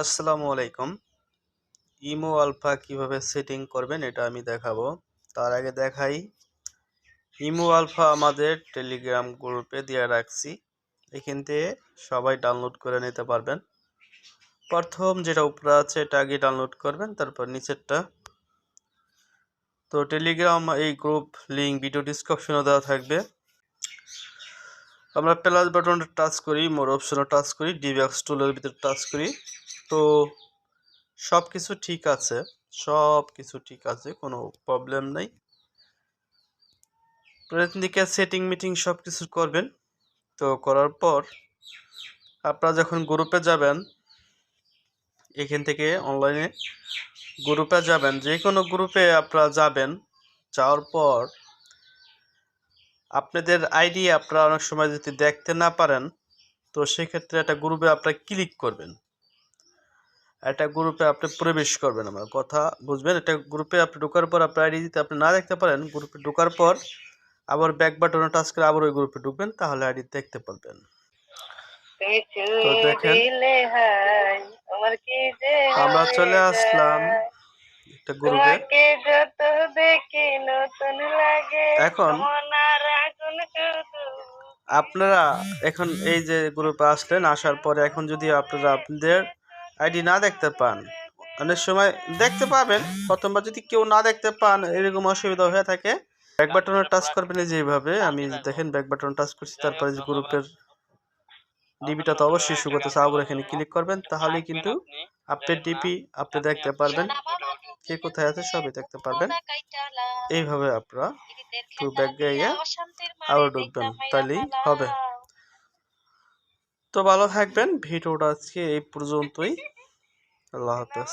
আসসালামু আলাইকুম। Imo alpha কীভাবে সেটিং করবেন এটা আমি দেখাবো। তার আগে দেখাই, ইমো আলফা আমাদের টেলিগ্রাম গ্রুপে দিয়ে রাখছি। এখান থেকে সবাই ডাউনলোড করে নিতে পারবেন। প্রথম যেটা উপরে আছে, এটা আগে ডাউনলোড করবেন, তারপর নিচেরটা। তো টেলিগ্রাম এই গ্রুপ লিঙ্ক ভিডিও ডিসক্রিপশনে দেওয়া থাকবে। আমরা প্লাস বাটনটা টাচ করি, মোর অপশনে টাচ করি ডিব্যাক্স টুলের ভিতরে টাচ করি। তো সব কিছু ঠিক আছে সব কিছু ঠিক আছে, কোনো প্রবলেম নেই। দিকে সেটিং মিটিং সব কিছু করবেন। তো করার পর আপনারা যখন গ্রুপে যাবেন, এখান থেকে অনলাইনে গ্রুপে যাবেন, যে কোনো গ্রুপে আপনারা যাবেন, যাওয়ার পর আপনাদের আইডি আপনারা অনেক সময় যদি দেখতে না পারেন, তো সেক্ষেত্রে একটা গ্রুপে আপনারা ক্লিক করবেন। একটা গ্রুপে আপনি প্রবেশ করবেন আমার কথা বুঝবেন। একটা গ্রুপে আপনি ঢোকার পর আপনার আইডি যদি আপনি না দেখতে পারেন গ্রুপে ঢোকার পর আবার ব্যাক বাটনে টাচ করে আবার ওই গ্রুপে ঢুকবেন তাহলে আইডি দেখতে পারবেন। তো দেখেন। আমরা চলে আসলাম একটা গ্রুপে এখন আপনারা এখন এই যে গ্রুপে আসলেন আসার পরে এখন যদি আপনারা আপনাদের আইডি না দেখতে পান। অনেক সময় দেখতে পাবেন, প্রথমবার যদি কেউ না দেখতে পান, এরকম অসুবিধা হয়ে থাকে। ব্যাক বাটনে টাচ করবেন যেভাবে। আমি দেখেন ব্যাক বাটন টাচ করছি, তারপরে যে গ্রুপের ডিপিটা তো অবশ্যই শু করতেছে এখানে ক্লিক করবেন, তাহলেই কিন্তু আপনি ডিপি আপনি দেখতে পারবেন। কে কোথায় আছে সবই দেখতে পারবেন। এইভাবে আপনারা টু ব্যাক গিয়ে আবার ঢুকবেন, তাহলেই হবে। তো ভালো থাকবেন। ভিডিওটা আজকে এই পর্যন্তই। আল্লাহ হাফেজ।